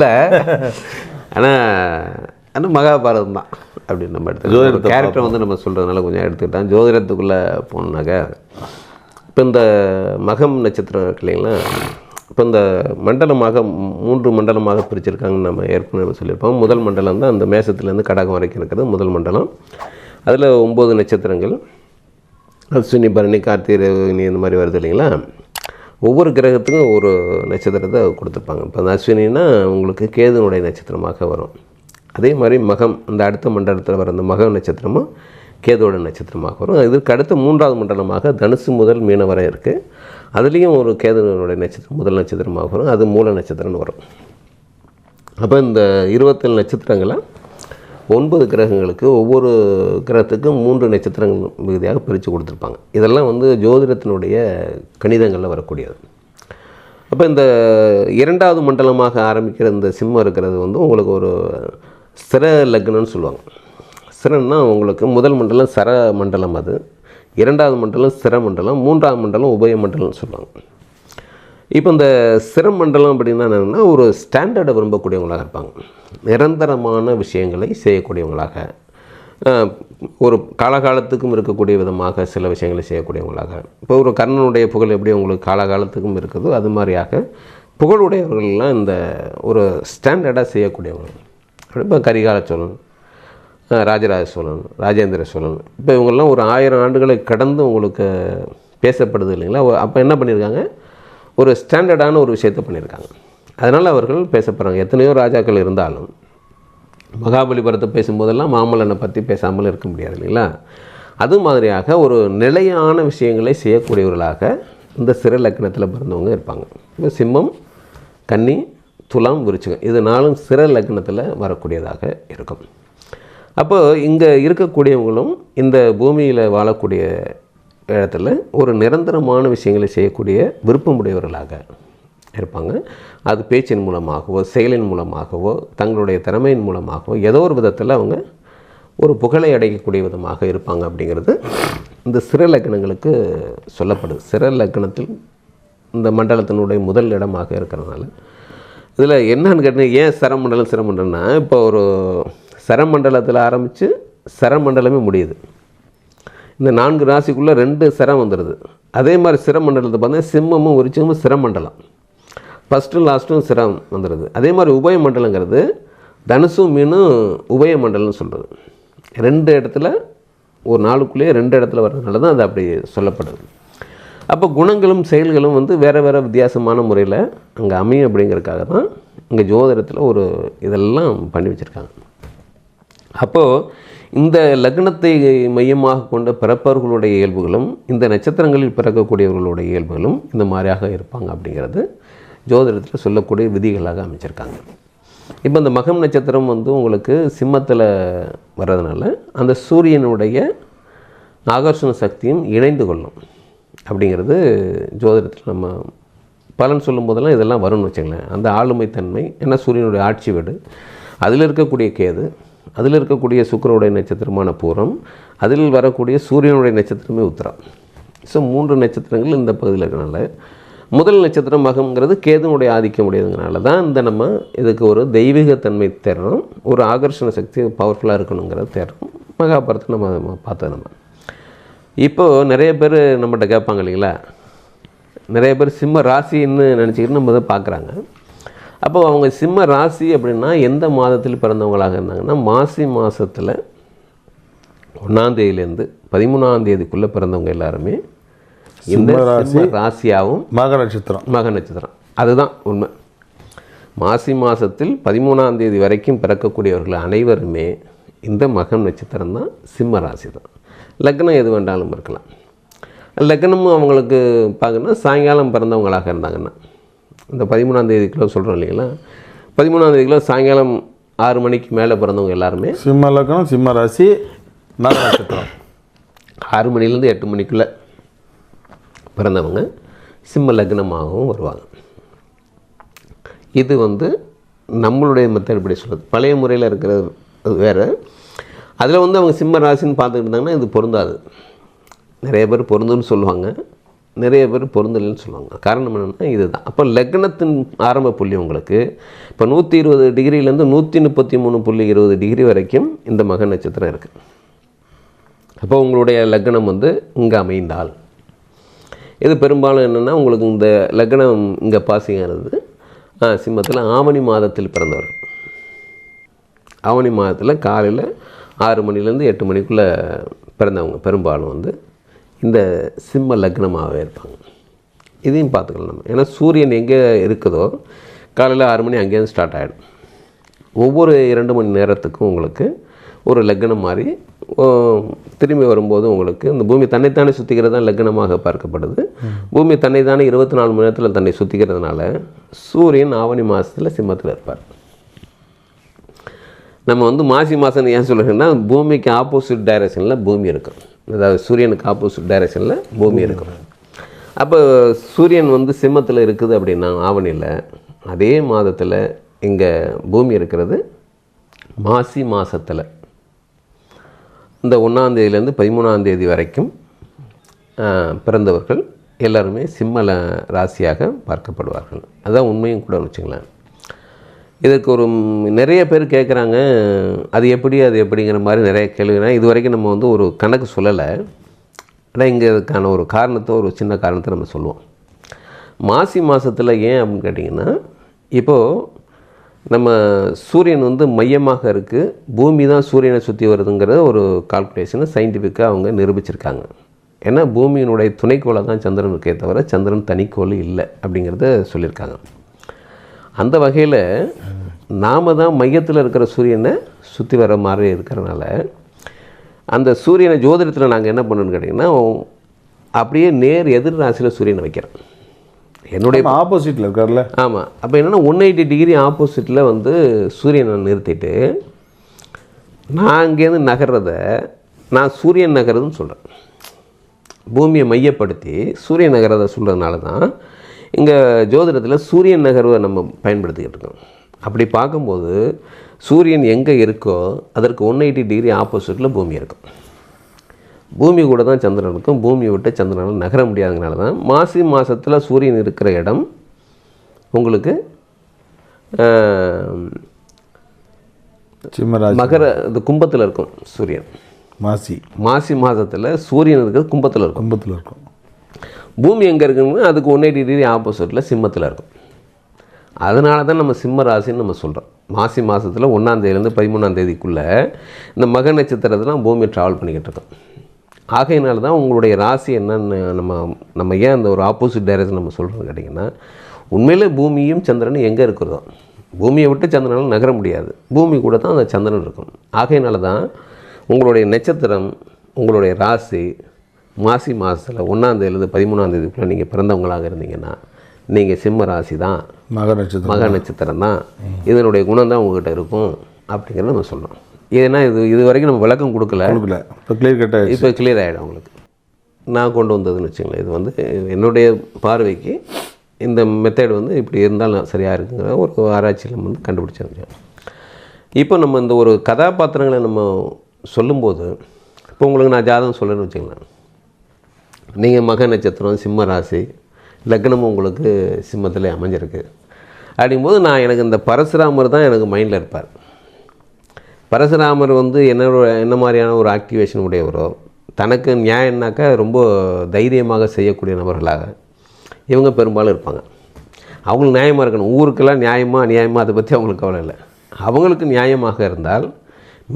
இல்லை ஆனால் ஆனால் மகாபாரதம் தான் அப்படின்னு நம்ம எடுத்து ஜோதிடத்தை கேரக்டர் வந்து நம்ம சொல்கிறதுனால கொஞ்சம் எடுத்துக்கிட்டோம் ஜோதிடத்துக்குள்ளே போனோன்னாக்க இப்போ இந்த மகம் நட்சத்திரம் இருக்கு இல்லைங்களா? இப்போ இந்த மண்டலமாக மூன்று மண்டலமாக பிரிச்சிருக்காங்கன்னு நம்ம ஏற்கனவே சொல்லியிருப்போம். முதல் மண்டலம் தான் அந்த மேசத்துலேருந்து கடகம் வரைக்கும் இருக்கிறது முதல் மண்டலம். அதில் ஒம்பது நட்சத்திரங்கள். அஸ்வினி பரணி கார்த்திகை ரோகிணி இந்த மாதிரி வருது இல்லைங்களா? ஒவ்வொரு கிரகத்துக்கும் ஒரு நட்சத்திரத்தை கொடுத்துருப்பாங்க. இப்போ அந்த அஸ்வினின்னா உங்களுக்கு கேதுனுடைய நட்சத்திரமாக வரும். அதே மாதிரி மகம் அந்த அடுத்த மண்டலத்தில் வர அந்த மகம் நட்சத்திரமும் கேதுவோட நட்சத்திரமாக வரும். இதற்கு அடுத்த மூன்றாவது மண்டலமாக தனுசு முதல் மீன வரை இருக்குது அதுலேயும் ஒரு கேதுனுடைய நட்சத்திரம் முதல் நட்சத்திரமாக வரும். அது மூல நட்சத்திரம்னு வரும். அப்போ இந்த இருபத்தேழு நட்சத்திரங்களை ஒன்பது கிரகங்களுக்கு ஒவ்வொரு கிரகத்துக்கும் மூன்று நட்சத்திரங்கள் மிகுதியாக பிரித்து கொடுத்துருப்பாங்க. இதெல்லாம் வந்து ஜோதிடத்தினுடைய கணிதங்களில் வரக்கூடியது. அப்போ இந்த இரண்டாவது மண்டலமாக ஆரம்பிக்கிற இந்த சிம்மம் இருக்கிறது வந்து உங்களுக்கு ஒரு சிர லக்னம்னு சொல்லுவாங்க. சிரன்னா உங்களுக்கு முதல் மண்டலம் சர மண்டலம் அது இரண்டாவது மண்டலம் சிர மண்டலம் மூன்றாவது மண்டலம் உபய மண்டலம்னு சொல்லுவாங்க. இப்போ இந்த சிரம் மண்டலம் அப்படின்னா என்னென்னா ஒரு ஸ்டாண்டர்டை விரும்பக்கூடியவங்களாக இருப்பாங்க. நிரந்தரமான விஷயங்களை செய்யக்கூடியவங்களாக ஒரு காலகாலத்துக்கும் இருக்கக்கூடிய விதமாக சில விஷயங்களை செய்யக்கூடியவங்களாக. இப்போ ஒரு கர்ணனுடைய புகழ் எப்படி உங்களுக்கு காலகாலத்துக்கும் இருக்குதோ அது மாதிரியாக புகழுடையவர்கள்லாம் இந்த ஒரு ஸ்டாண்டர்டாக செய்யக்கூடியவங்க. இப்போ கரிகால சோழன் ராஜராஜ சோழன் ராஜேந்திர சோழன். இப்போ இவங்கெல்லாம் ஒரு ஆயிரம் ஆண்டுகளை கடந்து உங்களுக்கு பேசப்படுது இல்லைங்களா? அப்போ என்ன பண்ணியிருக்காங்க? ஒரு ஸ்டாண்டர்டான ஒரு விஷயத்தை பண்ணியிருக்காங்க. அதனால் அவர்கள் பேசப்படுறாங்க எத்தனையோ ராஜாக்கள் இருந்தாலும் மகாபலிபுரத்தை பேசும்போதெல்லாம் மாமல்லனை பற்றி பேசாமல் இருக்க முடியாது இல்லைங்களா? அது மாதிரியாக ஒரு நிலையான விஷயங்களை செய்யக்கூடியவர்களாக இந்த சிற லக்னத்தில் பிறந்தவங்க இருப்பாங்க. இப்போ சிம்மம் கன்னி துலாம் விருச்சிகம் இது சிற லக்னத்தில் வரக்கூடியதாக இருக்கும். அப்போ இங்கே இருக்கக்கூடியவங்களும் இந்த பூமியில் வாழக்கூடிய இடத்துல ஒரு நிரந்தரமான விஷயங்களை செய்யக்கூடிய விருப்பமுடையவர்களாக இருப்பாங்க. அது பேச்சின் மூலமாகவோ செயலின் மூலமாகவோ தங்களுடைய திறமையின் மூலமாகவோ ஏதோ ஒரு விதத்தில் அவங்க ஒரு புகழை அடையக்கூடிய விதமாக இருப்பாங்க அப்படிங்கிறது இந்த சிற லக்கணங்களுக்கு சொல்லப்படுது. சிற லக்கணத்தில் இந்த மண்டலத்தினுடைய முதல் இடமாக இருக்கிறதுனால. இதில் என்னன்னு கேட்டீங்கன்னா ஏன் சரமண்டலம் சிரமண்டலம்னா இப்போ ஒரு சரமண்டலத்தில் ஆரம்பித்து சரமண்டலமே முடியுது. இந்த நான்கு ராசிக்குள்ளே ரெண்டு சிரம் வந்துடுது அதே மாதிரி சிரமண்டலத்தை பார்த்தீங்கன்னா சிம்மமும் விருச்சிகமும் சிரமண்டலம் ஃபஸ்ட்டும் லாஸ்ட்டும் சிரம் வந்துடுது அதே மாதிரி உபய மண்டலங்கிறது தனுசும் மீனும் உபய மண்டலம்னு சொல்கிறது ரெண்டு இடத்துல ஒரு நாளுக்குள்ளேயே ரெண்டு இடத்துல வர்றதுனால தான் அது அப்படி சொல்லப்படுது. அப்போ குணங்களும் செயல்களும் வந்து வேறு வேறு வித்தியாசமான முறையில் அங்கே அமையும் அப்படிங்கிறதுக்காக தான் இங்கே ஜோதிடத்தில் ஒரு இதெல்லாம் பண்ணி வச்சுருக்காங்க. அப்போது இந்த லக்னத்தை மையமாக கொண்ட பிறப்பவர்களுடைய இயல்புகளும் இந்த நட்சத்திரங்களில் பிறக்கக்கூடியவர்களுடைய இயல்புகளும் இந்த மாதிரியாக இருப்பாங்க அப்படிங்கிறது ஜோதிடத்தில் சொல்லக்கூடிய விதிகளாக அமைச்சிருக்காங்க. இப்போ இந்த மகம் நட்சத்திரம் வந்து உங்களுக்கு சிம்மத்தில் வர்றதுனால அந்த சூரியனுடைய ஆகர்ஷண சக்தியும் இணைந்து கொள்ளும் அப்படிங்கிறது ஜோதிடத்தில் நம்ம பலன் சொல்லும் போதெல்லாம் இதெல்லாம் வரும்னு வச்சுங்களேன் அந்த ஆளுமைத்தன்மை ஏன்னா சூரியனுடைய ஆட்சி வீடு அதில் இருக்கக்கூடிய கேது அதில் இருக்கக்கூடிய சுக்கிரனுடைய நட்சத்திரமான பூரம் அதில் வரக்கூடிய சூரியனுடைய நட்சத்திரமே உத்தரம். ஸோ மூன்று நட்சத்திரங்கள் இந்த பகுதியில் இருக்கனால முதல் நட்சத்திரம் மகம்ங்கிறது கேதுனுடைய ஆதிக்கம் உடையதுங்கிறனால தான் இந்த நம்ம இதுக்கு ஒரு தெய்வீகத்தன்மை தேடுறோம் ஒரு ஆகர்ஷண சக்தி பவர்ஃபுல்லாக இருக்கணுங்கிறத தேடுறோம். மகாபாரத்தை நம்ம பார்த்தோம் நம்ம. இப்போது நிறைய பேர் நம்மகிட்ட கேட்பாங்க இல்லைங்களா? நிறைய பேர் சிம்ம ராசின்னு நினச்சிக்கிட்டு நம்ம இதை பார்க்குறாங்க. அப்போ அவங்க சிம்ம ராசி அப்படின்னா எந்த மாதத்தில் பிறந்தவங்களாக இருந்தாங்கன்னா மாசி மாதத்தில் ஒன்றாந்தேதியிலேருந்து பதிமூணாம் தேதிக்குள்ளே பிறந்தவங்க எல்லாருமே இந்த ராசி. ராசியாகவும் மக நட்சத்திரம். மக நட்சத்திரம். அதுதான் உண்மை. மாசி மாதத்தில் பதிமூணாம் தேதி வரைக்கும் பிறக்கக்கூடியவர்கள் அனைவருமே இந்த மகம் நட்சத்திரம் தான் சிம்ம ராசி தான். லக்னம் எது வேண்டாலும் இருக்கலாம். லக்னமும் அவங்களுக்கு பார்க்கணுன்னா சாயங்காலம் பிறந்தவங்களாக இருந்தாங்கன்னா இந்த பதிமூணாம் தேதிக்குள்ள சொல்கிறோம் இல்லைங்களா? பதிமூணாம் தேதிக்குள்ள சாயங்காலம் ஆறு மணிக்கு மேலே பிறந்தவங்க எல்லாருமே சிம்ம லக்னம் சிம்ம ராசி நட்சத்திரம் ஆறு மணிலேருந்து எட்டு மணிக்குள்ளே பிறந்தவங்க சிம்ம லக்னமாகவும் வருவாங்க. இது வந்து நம்மளுடைய மெத்தட் இப்படி சொல்கிறது பழைய முறையில் இருக்கிறது அது வேறு. அதில் வந்து அவங்க சிம்ம ராசின்னு பார்த்துக்கிட்டு இருந்தாங்கன்னா இது பொருந்தாது. நிறைய பேர் பொருந்துன்னு சொல்லுவாங்க. நிறைய பேர் பொருந்தலைன்னு சொல்லுவாங்க. காரணம் என்னென்னா இதுதான். அப்போ லக்னத்தின் ஆரம்ப புள்ளி உங்களுக்கு இப்போ நூற்றி இருபது டிகிரிலேருந்து நூற்றி முப்பத்தி மூணு புள்ளி இருபது டிகிரி வரைக்கும் இந்த மக நட்சத்திரம் இருக்குது அப்போ உங்களுடைய லக்னம் வந்து இங்கே அமைந்தால். இது பெரும்பாலும் என்னென்னா உங்களுக்கு இந்த லக்னம் இங்கே பாசிங்கிறது சிம்மத்தில் ஆவணி மாதத்தில் பிறந்தவர்கள் ஆவணி மாதத்தில் காலையில் ஆறு மணிலேருந்து எட்டு மணிக்குள்ளே பிறந்தவங்க பெரும்பாலும் வந்து இந்த சிம்ம லக்னமாகவே இருப்பாங்க. இதையும் பார்த்துக்கலாம் நம்ம. ஏன்னா சூரியன் எங்கே இருக்குதோ காலையில் ஆறு மணி அங்கேருந்து ஸ்டார்ட் ஆகிடும் ஒவ்வொரு இரண்டு மணி நேரத்துக்கும் உங்களுக்கு ஒரு லக்னம் மாதிரி திரும்பி வரும்போது உங்களுக்கு இந்த பூமி தன்னைத்தானே சுற்றிக்கிறது தான் லக்னமாக பார்க்கப்படுது. பூமி தன்னைத்தானே இருபத்தி நாலு மணி நேரத்தில் தன்னை சுற்றிக்கிறதுனால சூரியன் ஆவணி மாதத்தில் சிம்மத்தில் இருப்பார். நம்ம வந்து மாசி மாதம் ஏன் சொல்கிறேன்னா பூமிக்கு ஆப்போசிட் டைரக்ஷனில் பூமி இருக்கும். அதாவது சூரியனுக்கு ஆப்போசிட் டைரக்ஷனில் பூமி இருக்கும் அப்போ சூரியன் வந்து சிம்மத்தில் இருக்குது அப்படின்னா ஆவணியில் அதே மாதத்தில் இங்கே பூமி இருக்கிறது மாசி மாதத்தில் இந்த ஒன்றாந்தேதியிலேருந்து பதிமூணாந்தேதி வரைக்கும் பிறந்தவர்கள் எல்லாருமே சிம்மல ராசியாக பார்க்கப்படுவார்கள். அதுதான் உண்மையும் கூட வச்சுங்களேன். இதுக்கு ஒரு நிறைய பேர் கேட்குறாங்க அது எப்படி அது எப்படிங்கிற மாதிரி நிறைய கேள்வினா இது வரைக்கும் நம்ம வந்து ஒரு கணக்கு சொல்லலை. ஆனால் இங்கே இதுக்கான ஒரு காரணத்தை ஒரு சின்ன காரணத்தை நம்ம சொல்லுவோம். மாசி மாதத்தில் ஏன் அப்படின்னு கேட்டிங்கன்னா இப்போது நம்ம சூரியன் வந்து மையமாக இருக்குது பூமி தான் சூரியனை சுற்றி வருதுங்கிற ஒரு கால்குலேஷனை சயின்டிஃபிக்காக அவங்க நிரூபிச்சிருக்காங்க. ஏன்னா பூமியினுடைய துணைக்கோளை தான் சந்திரன் இருக்கே தவிர சந்திரன் தனிக்கோள் இல்லை அப்படிங்கிறத சொல்லியிருக்காங்க. அந்த வகையில் நாம தான் மையத்தில் இருக்கிற சூரியனை சுற்றி வர மாதிரி இருக்கிறனால அந்த சூரியனை ஜோதிடத்தில் நாங்கள் என்ன பண்ணணும்னு கேட்டிங்கன்னா அப்படியே நேர் எதிர் ராசியில் சூரியனை வைக்கிறோம். என்னுடைய ஆப்போசிட்டில் இருக்கார்ல. ஆமாம் அப்போ என்னென்னா ஒன் எயிட்டி டிகிரி ஆப்போசிட்டில் வந்து சூரியனை நிறுத்திட்டு நான் அங்கேருந்து நகர்றத நான் சூரியன் நகருதுன்னு சொல்கிறேன் பூமியை மையப்படுத்தி சூரியன் நகரதை சொல்கிறதுனால தான் இங்கே ஜோதிடத்தில் சூரியன் நகர்வை நம்ம பயன்படுத்திக்கிட்டு இருக்கோம். அப்படி பார்க்கும்போது சூரியன் எங்கே இருக்கோ அதற்கு ஒன் எயிட்டி டிகிரி ஆப்போசிட்டில் பூமி இருக்கும். பூமி கூட தான் சந்திரன் இருக்கும். பூமியை விட்டு சந்திரனால் நகர முடியாததுனால தான் மாசி மாதத்தில் சூரியன் இருக்கிற இடம் உங்களுக்கு மகர இது கும்பத்தில் இருக்கும் சூரியன். மாசி. மாசி மாதத்தில் சூரியன் இருக்கிறது கும்பத்தில் இருக்கும். கும்பத்தில் இருக்கும். பூமி எங்கே இருக்குன்னு அதுக்கு ஒன் எயிட்டி டிகிரி ஆப்போசிட்டில் சிம்மத்தில் இருக்கும். அதனால தான் நம்ம சிம்ம ராசின்னு நம்ம சொல்கிறோம் மாசி மாதத்தில் ஒன்றாந்தேதியிலேருந்து பதிமூணாம் தேதிக்குள்ளே இந்த மக நட்சத்திரத்தெலாம் பூமி ட்ராவல் பண்ணிக்கிட்டு இருக்கோம். ஆகையினால தான் உங்களுடைய ராசி என்னன்னு நம்ம நம்ம ஏன் அந்த ஒரு ஆப்போசிட் டைரக்ஷன் நம்ம சொல்கிறோம் கேட்டிங்கன்னா உண்மையிலே பூமியும் சந்திரனும் எங்கே இருக்கிறதோ பூமியை விட்டு சந்திரனால் நகர முடியாது. பூமி கூட தான் அந்த சந்திரன் இருக்கும். ஆகையினால தான் உங்களுடைய நட்சத்திரம் உங்களுடைய ராசி மாசி மாதத்தில் ஒன்றாந்தேதியிலேருந்து பதிமூணாம் தேதிக்குள்ளே நீங்கள் பிறந்தவங்களாக இருந்தீங்கன்னா நீங்கள் சிம்ம ராசி தான். மக நட்சத்திரம். மக நட்சத்திரம் தான். இதனுடைய குணம் தான் உங்ககிட்ட இருக்கும் அப்படிங்கிறத நம்ம சொல்லணும். ஏன்னா இது இது வரைக்கும் நம்ம விளக்கம் கொடுக்கல. கொடுக்கல. இப்போ கிளியர் கட் ஆயிடுச்சு. இப்போ கிளியர் ஆகிடும் உங்களுக்கு. நான் கொண்டு வந்ததுன்னு வச்சுங்களேன் இது வந்து என்னுடைய பார்வைக்கு இந்த மெத்தட் வந்து இப்படி இருந்தாலும் சரியாக இருக்குங்கிற ஒரு ஆராய்ச்சியில் நம்ம வந்து கண்டுபிடிச்சிருக்கோம். இப்போ நம்ம இந்த ஒரு கதாபாத்திரங்களை நம்ம சொல்லும்போது இப்போ உங்களுக்கு நான் ஜாதகம் சொல்லணும்னு வச்சுங்களேன் நீங்கள் மக நட்சத்திரம் சிம்ம ராசி லக்னமும் உங்களுக்கு சிம்மத்தில் அமைஞ்சிருக்கு. அப்படிங்கும்போது நான் எனக்கு இந்த பரசுராமர் தான் எனக்கு மைண்டில் இருப்பார். பரசுராமர் வந்து என்னோட என்ன மாதிரியான ஒரு ஆக்டிவேஷன் உடையவரோ தனக்கு நியாயம்னாக்கா ரொம்ப தைரியமாக செய்யக்கூடிய நபர்களாக இவங்க பெரும்பாலும் இருப்பாங்க. அவங்களுக்கு நியாயமாக இருக்கணும். ஊருக்கெல்லாம் நியாயமாக அநியாயமாக அதை பற்றி அவங்களுக்கு கவலை இல்லை. அவங்களுக்கு நியாயமாக இருந்தால்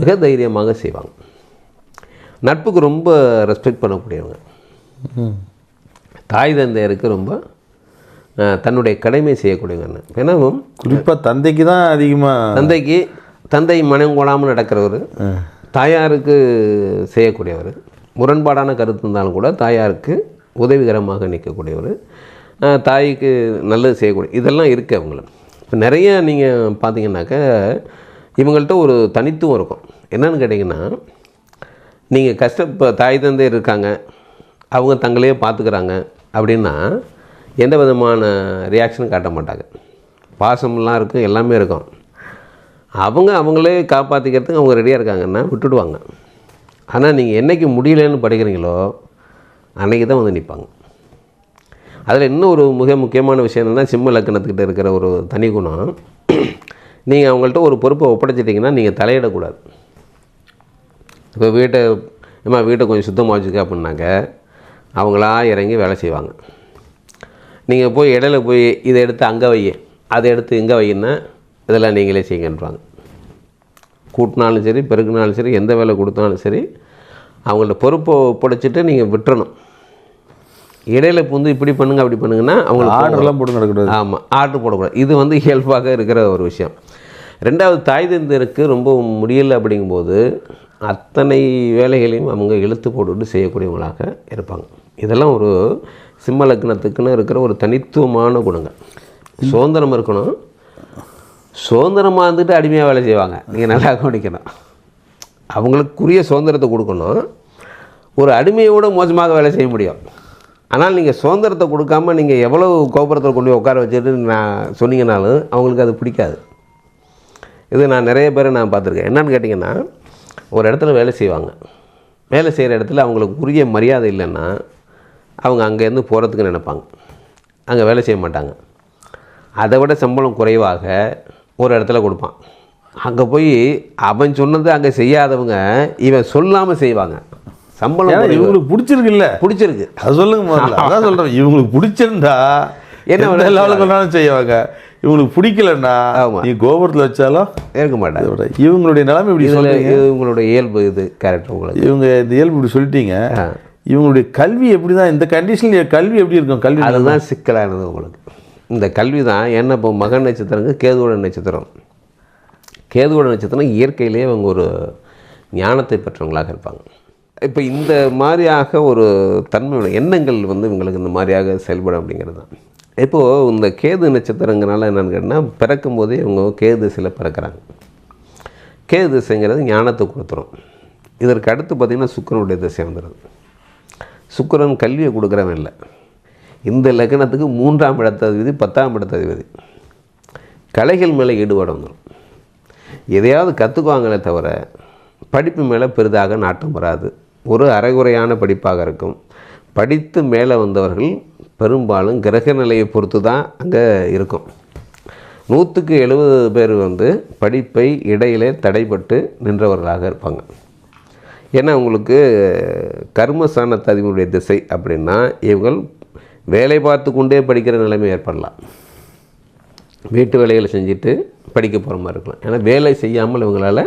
மிக தைரியமாக செய்வாங்க. நட்புக்கு ரொம்ப ரெஸ்பெக்ட் பண்ணக்கூடியவங்க. தாய் தந்தையருக்கு ரொம்ப தன்னுடைய கடமை செய்யக்கூடியவங்க ஏன்னா குறிப்பாக தந்தைக்கு தான் அதிகமாக தந்தைக்கு தந்தை மனம் கொடாமல் நடக்கிறவர் தாயாருக்கு செய்யக்கூடியவர் முரண்பாடான கருத்து இருந்தாலும் கூட தாயாருக்கு உதவிகரமாக நிற்கக்கூடியவர் தாய்க்கு நல்லது செய்யக்கூடிய இதெல்லாம் இருக்குது அவங்கள. இப்போ நிறைய நீங்கள் பார்த்தீங்கன்னாக்க இவங்கள்ட்ட ஒரு தனித்துவம் இருக்கும். என்னன்னு கேட்டிங்கன்னா நீங்கள் கஷ்ட இப்போ தாய் தந்தை இருக்காங்க அவங்க தங்களையே பார்த்துக்கிறாங்க அப்படின்னா எந்த விதமான ரியாக்ஷனும் காட்ட மாட்டாங்க. பாசம்லாம் இருக்கும் எல்லாமே இருக்கும். அவங்க அவங்களே காப்பாற்றிக்கிறதுக்கு அவங்க ரெடியாக இருக்காங்கன்னா விட்டுடுவாங்க. ஆனால் நீங்கள் என்றைக்கு முடியலன்னு படிக்கிறீங்களோ அன்றைக்கி தான் வந்து நிற்பாங்க அதில் இன்னும் ஒரு மிக முக்கியமான விஷயம் என்னென்னா சிம்ம லக்கணத்துக்கிட்ட இருக்கிற ஒரு தனி குணம். நீங்கள் அவங்கள்ட்ட ஒரு பொறுப்பை ஒப்படைச்சிட்டிங்கன்னா நீங்கள் தலையிடக்கூடாது. இப்போ வீட்டை ஏமா வீட்டை கொஞ்சம் சுத்தமாக வச்சுக்க அப்படின்னாக்க அவங்களா இறங்கி வேலை செய்வாங்க. நீங்கள் போய் இடையில போய் இதை எடுத்து அங்கே வை அதை எடுத்து இங்கே வைன்னா இதெல்லாம் நீங்களே செய்யுங்கன்றாங்க. கூட்டினாலும் சரி பெருக்கினாலும் சரி எந்த வேலை கொடுத்தாலும் சரி அவங்கள்ட்ட பொறுப்பை ஒப்படைச்சிட்டு நீங்கள் விட்டுறணும். இடையில புந்து இப்படி பண்ணுங்க அப்படி பண்ணுங்கன்னா அவங்களுக்கு ஆர்டர்லாம் போட்டு நடக்கூடாது ஆமாம் ஆர்டர் போடக்கூடாது. இது வந்து இயல்பாக இருக்கிற ஒரு விஷயம். ரெண்டாவது தாய் தந்தருக்கு ரொம்ப முடியலை அப்படிங்கும்போது அத்தனை வேலைகளையும் அவங்க இழுத்து போட்டுட்டு செய்யக்கூடியவங்களாக இருப்பாங்க. இதெல்லாம் ஒரு சிம்ம லக்னத்துக்குன்னு இருக்கிற ஒரு தனித்துவமான குணங்கள் சுதந்திரம் இருக்கணும். சுதந்திரமாக இருந்துட்டு அடிமையாக வேலை செய்வாங்க. நீங்கள் நல்லா கவனிக்கணும். அவங்களுக்குரிய சுதந்திரத்தை கொடுக்கணும். ஒரு அடிமையோட மோசமாக வேலை செய்ய முடியும். ஆனால் நீங்கள் சுதந்திரத்தை கொடுக்காம நீங்கள் எவ்வளவு கோபுரத்தில் கொண்டு போய் உட்கார வச்சுட்டு நான் சொன்னீங்கனாலும் அவங்களுக்கு அது பிடிக்காது. இது நான் நிறைய பேரை நான் பார்த்துருக்கேன். என்னென்னு கேட்டிங்கன்னா ஒரு இடத்துல வேலை செய்வாங்க. வேலை செய்கிற இடத்துல அவங்களுக்கு உரிய மரியாதை இல்லைன்னா அவங்க அங்கேருந்து போகிறதுக்கு நினைப்பாங்க. அங்கே வேலை செய்ய மாட்டாங்க. அதை விட சம்பளம் குறைவாக ஒரு இடத்துல கொடுப்பான். அங்கே போய் அவன் சொன்னது அங்கே செய்யாதவங்க இவன் சொல்லாமல் செய்வாங்க. சம்பளம். இவங்களுக்கு பிடிச்சிருக்குல்ல? பிடிச்சிருக்கு. அது சொல்லுங்க அதான் சொல்கிறேன் இவங்களுக்கு பிடிச்சிருந்தா என்ன வேணாலும் செய்வாங்க. இவங்களுக்கு பிடிக்கலன்னா. நீ கோபுரத்தில் வச்சாலும் இருக்க மாட்டாங்க. இவங்களுடைய நிலைமை இப்படி இவங்களுடைய இயல்பு இது கேரக்டர் உங்களுக்கு இவங்க இந்த இயல்பு இப்படி சொல்லிட்டீங்க. இவங்களுடைய கல்வி எப்படி தான் இந்த கண்டிஷன்ல கல்வி எப்படி இருக்கும்? கல்வி அதுதான் சிக்கலானது உங்களுக்கு. இந்த கல்வி தான் என்ன இப்போ மகன் நட்சத்திரங்க கேதுவோட நட்சத்திரம். கேதுவோட நட்சத்திரம் இயற்கையிலேயே அவங்க ஒரு ஞானத்தை பெற்றவங்களாக இருப்பாங்க. இப்போ இந்த மாதிரியாக ஒரு தன்மையோட எண்ணங்கள் வந்து இவங்களுக்கு இந்த மாதிரியாக செயல்படும் அப்படிங்கிறது தான். இப்போது இந்த கேது நட்சத்திரங்கிறனால என்னென்னு கேட்டால் பிறக்கும் போதே இவங்க கேது திசையில் பிறக்கிறாங்க. கேது திசைங்கிறது ஞானத்தை கொடுத்துரும். இதற்கு அடுத்து பார்த்திங்கன்னா சுக்கிரனுடைய திசை வந்துடுது சுக்கிரன் கல்வியை கொடுக்குறவன் இல்லை. இந்த லக்னத்துக்கு மூன்றாம் இடத்ததிபதி பத்தாம் இடத்ததிபதி கலைகள் மேலே ஈடுபாடு வந்துடும். எதையாவது கற்றுக்குவாங்களே தவிர படிப்பு மேலே பெரிதாக நாட்டம் வராது. ஒரு அரைகுறையான படிப்பாக இருக்கும். படித்து மேலே வந்தவர்கள் பெரும்பாலும் கிரக நிலையை பொறுத்து தான் அங்கே இருக்கும். நூற்றுக்கு எழுபது பேர் வந்து படிப்பை இடையிலே தடைப்பட்டு நின்றவர்களாக இருப்பாங்க. ஏன்னா உங்களுக்கு கர்மஸ்தானத்து அதிபனுடைய திசை அப்படின்னா இவங்கள் வேலை பார்த்து கொண்டே படிக்கிற நிலைமை ஏற்படலாம். வீட்டு வேலைகளை செஞ்சுட்டு படிக்க போகிற மாதிரி இருக்கலாம். ஏன்னா வேலை செய்யாமல் இவங்களால்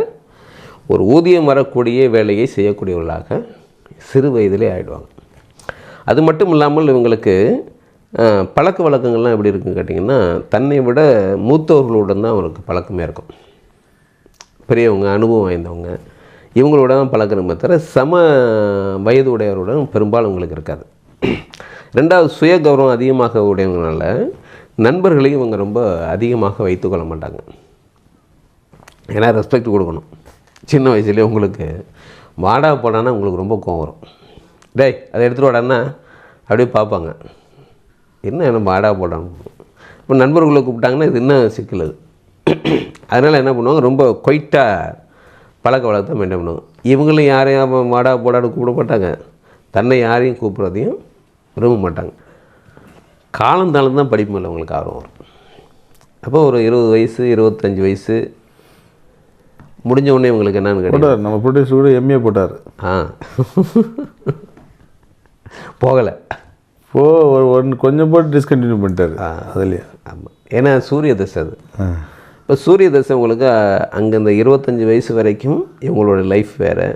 ஒரு ஊதியம் வரக்கூடிய வேலையை செய்யக்கூடியவர்களாக சிறு வயதிலே ஆகிடுவாங்க அது மட்டும் இல்லாமல் இவங்களுக்கு பழக்க வழக்கங்கள்லாம் எப்படி இருக்குன்னு கேட்டிங்கன்னா தன்னை விட மூத்தவர்களுடன் தான் அவருக்கு பழக்கமே இருக்கும். பெரியவங்க அனுபவம் வாய்ந்தவங்க இவங்களோட தான் பழக்கணுமே தவிர சம வயது உடையவருடன் பெரும்பாலும் உங்களுக்கு இருக்காது. ரெண்டாவது சுய கௌரவம் அதிகமாக உடையவங்கனால நண்பர்களையும் இவங்க ரொம்ப அதிகமாக வைத்துக்கொள்ள மாட்டாங்க. ஏன்னா ரெஸ்பெக்ட் கொடுக்கணும். சின்ன வயசுலேயே உங்களுக்கு வாடா போடான்னா உங்களுக்கு ரொம்ப கோவம் வரும். டேய் அதை எடுத்துகிட்டு வாடான்னா அப்படியே பார்ப்பாங்க. என்ன என்ன வாடா போடான்னு இப்போ நண்பர்களை கூப்பிட்டாங்கன்னா இது இன்னும் சிக்கல் அது. அதனால் என்ன பண்ணுவாங்க? ரொம்ப கொயிட்டாக பழக்க வழக்கத்தை மெயின்டைன் பண்ணுவாங்க. இவங்களும் யாரையும் வாடா போடான்னு கூப்பிட மாட்டாங்க. தன்னை யாரையும் கூப்பிட்றதையும் விரும்ப மாட்டாங்க. காலந்தாலும் தான் படிப்பு மேலே உங்களுக்கு ஆர்வம் வரும். அப்போ ஒரு இருபது வயசு இருபத்தஞ்சி வயசு முடிஞ்ச உடனே உங்களுக்கு என்னன்னு போட்டார். நம்ம ப்ரொடியூசர் கூட எம்ஏ போட்டார். ஆ. போகலை. போ ஒரு ஒன்று கொஞ்சம் போட்டு டிஸ்கண்டினியூ பண்ணிட்டாரு. அதுலேயே. ஆமாம் ஏன்னா சூரிய தசை அது. இப்போ சூரிய தசை உங்களுக்கு அங்கே இந்த இருபத்தஞ்சி வயசு வரைக்கும் இவங்களோட லைஃப் வேறு.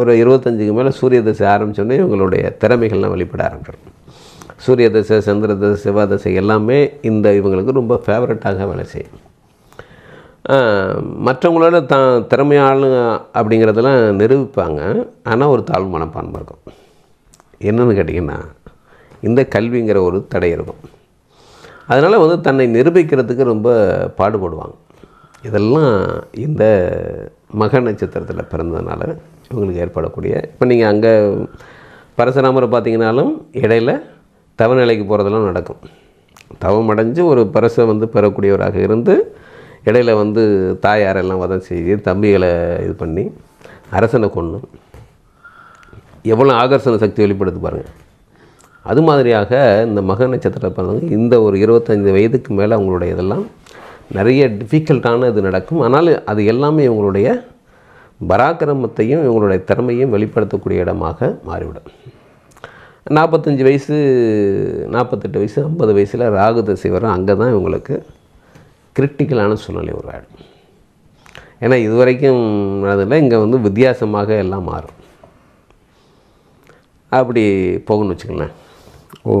ஒரு இருபத்தஞ்சுக்கு மேலே சூரிய தசை ஆரம்பித்தோடனே இவங்களுடைய திறமைகள்லாம் வெளிப்பட ஆரம்பிச்சிடும். சூரிய தசை சந்திர தசை செவ்வாய் தசை எல்லாமே இந்த இவங்களுக்கு ரொம்ப ஃபேவரட்டாக வேலை செய்யும். மற்றவங்களோட த திறமையாளு அப்படிங்கிறதெல்லாம் நிரூபிப்பாங்க. ஆனால் ஒரு தாழ்வு மனப்பான்மை இருக்கும். என்னென்னு கேட்டிங்கன்னா இந்த கல்விங்கிற ஒரு தடை இருக்கும். அதனால் வந்து தன்னை நிரூபிக்கிறதுக்கு ரொம்ப பாடுபடுவாங்க. இதெல்லாம் இந்த மக நட்சத்திரத்தில் பிறந்ததுனால இவங்களுக்கு ஏற்படக்கூடிய இப்போ நீங்கள் அங்கே பரசுராமரை பார்த்தீங்கனாலும் இடையில தவநிலைக்கு போகிறதெல்லாம் நடக்கும். தவம் அடைஞ்சு ஒரு பரசை வந்து பெறக்கூடியவராக இருந்து இடையில வந்து தாயாரெல்லாம் வதம் செய்து தம்பிகளை இது பண்ணி அரசனை கொன்று எவ்வளோ ஆகர்ஷண சக்தி வெளிப்படுத்து பாருங்கள் அது மாதிரியாக இந்த மக நட்சத்திரத்தில் பிறந்தவங்க இந்த ஒரு இருபத்தஞ்சி வயதுக்கு மேலே அவங்களுடைய இதெல்லாம் நிறைய டிஃபிகல்ட்டான இது நடக்கும். ஆனால் அது எல்லாமே இவங்களுடைய பராக்கிரமத்தையும் இவங்களுடைய திறமையும் வெளிப்படுத்தக்கூடிய இடமாக மாறிவிடும். நாற்பத்தஞ்சு வயசு நாற்பத்தெட்டு வயசு ஐம்பது வயசில் ராகு தசை வரும். அங்கே தான் இவங்களுக்கு கிரிட்டிக்கலான சூழ்நிலை உருவாயிடும். ஏன்னா இது வரைக்கும் அதில் இங்கே வந்து வித்தியாசமாக எல்லாம் மாறும். அப்படி போகணும்னு வச்சுக்கங்களேன். ஓ.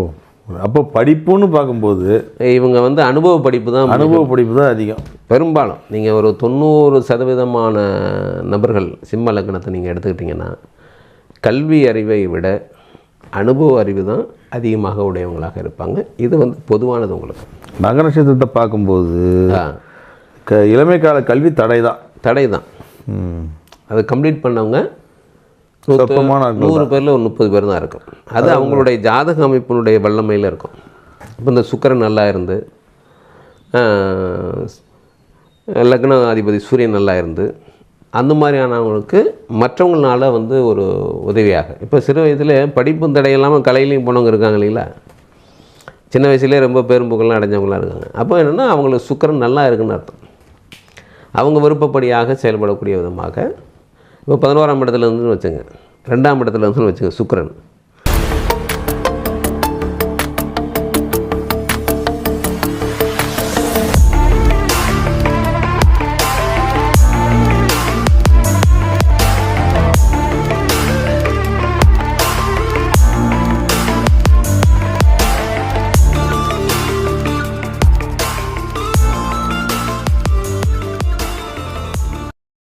அப்போ படிப்புன்னு பார்க்கும்போது இவங்க வந்து அனுபவ படிப்பு தான் அனுபவ படிப்பு தான் அதிகம். பெரும்பாலும் நீங்கள் ஒரு தொண்ணூறு சதவீதமான நபர்கள் சிம்ம லக்னத்தை நீங்கள் எடுத்துக்கிட்டிங்கன்னா கல்வி அறிவை விட அனுபவ அறிவு தான் அதிகமாக உடையவங்களாக இருப்பாங்க. இது வந்து பொதுவானது உங்களுக்கு. மக நட்சத்திரத்தை பார்க்கும்போது க இளமை கால கல்வி தடை தான் தடை தான். அதை கம்ப்ளீட் பண்ணவங்க சொற்பமான நூறு பேரில் ஒரு முப்பது பேர் தான் இருக்கும். அது அவங்களுடைய ஜாதக அமைப்பினுடைய வல்லமையில் இருக்கும். இப்போ இந்த சுக்கிரன் நல்லா இருந்து லக்ன அதிபதி சூரியன் நல்லா இருந்து அந்த மாதிரியானவங்களுக்கு மற்றவங்களால வந்து ஒரு உதவியாக. இப்போ சிறு வயதில் படிப்பும் தடை இல்லாமல் கலையிலையும் போனவங்க இருக்காங்க இல்லைங்களா? சின்ன வயசுலேயே ரொம்ப பேரும்புகள்லாம் அடைஞ்சவங்களாம் இருக்காங்க. அப்போ என்னென்னா அவங்களுக்கு சுக்கிரன் நல்லா இருக்குன்னு அர்த்தம். அவங்க விருப்பப்படியாக செயல்படக்கூடிய விதமாக இப்போ பதினோராம் இடத்துல இருந்துன்னு வச்சுங்க. ரெண்டாம் இடத்துல இருந்துன்னு வச்சுங்க சுக்கரன்.